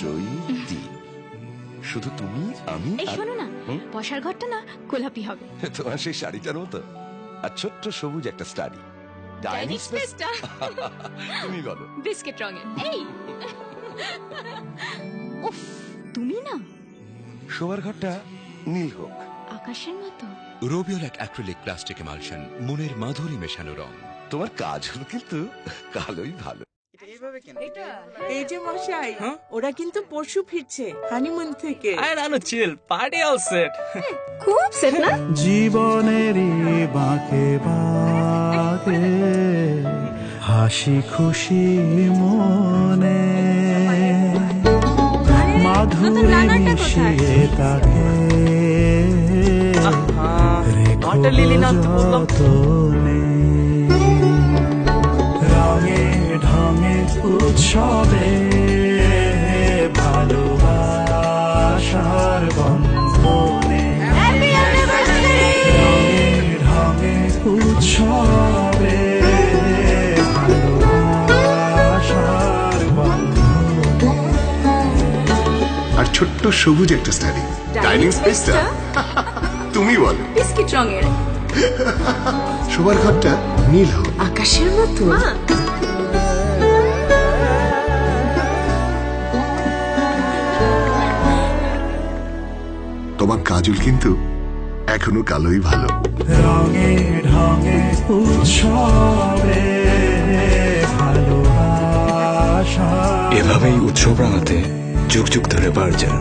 চৈতি শুধু তুমি আমি এই আর- শোনো না হুম? বসার ঘরটা না গোলাপি হবে। তোমার সেই শাড়িটার মতো। আর ছোট্ট সবুজ একটা স্টাডি ডাইনিং স্পেসটা। তুমি বলো। বিস্কিট রঙের। এই! উফ তুমি না। শোবার ঘরটা নীল হোক। আকাশের মতো। রোবিওল এক অ্যাক্রিলিক প্লাস্টিক এমালশন মনের মাধুরী মেশানো রং। তোমার কাজ হলো কিন্তু কালোই ভালো। এই যে মশাই ওরা কিন্তু পরশু ফিরছে হানিমুন থেকে don't know, chill. Party all set. খুব সেট না জীবনেরই বাঁকে বাঁকে হাসি খুশি মনে মাধুরী মিশিয়ে তাকে রেখো না তো যতনে। উৎসবে ভালোবাসার বন্ধনে রঙে ঢঙে উৎসবে আর ছোট্ট সবুজ একটা স্টাডি ডাইনিং স্পেসটা তুমি বলো। বিস্কিট রঙের। শোবার ঘরটা নীল হোক আকাশের মতো। তোমার কাজল কিন্তু এখনও কালোই ভালো। রঙে ঢঙে উৎসবে এভাবেই উৎসব রাঙাতে যুগ যুগ ধরে বার্জার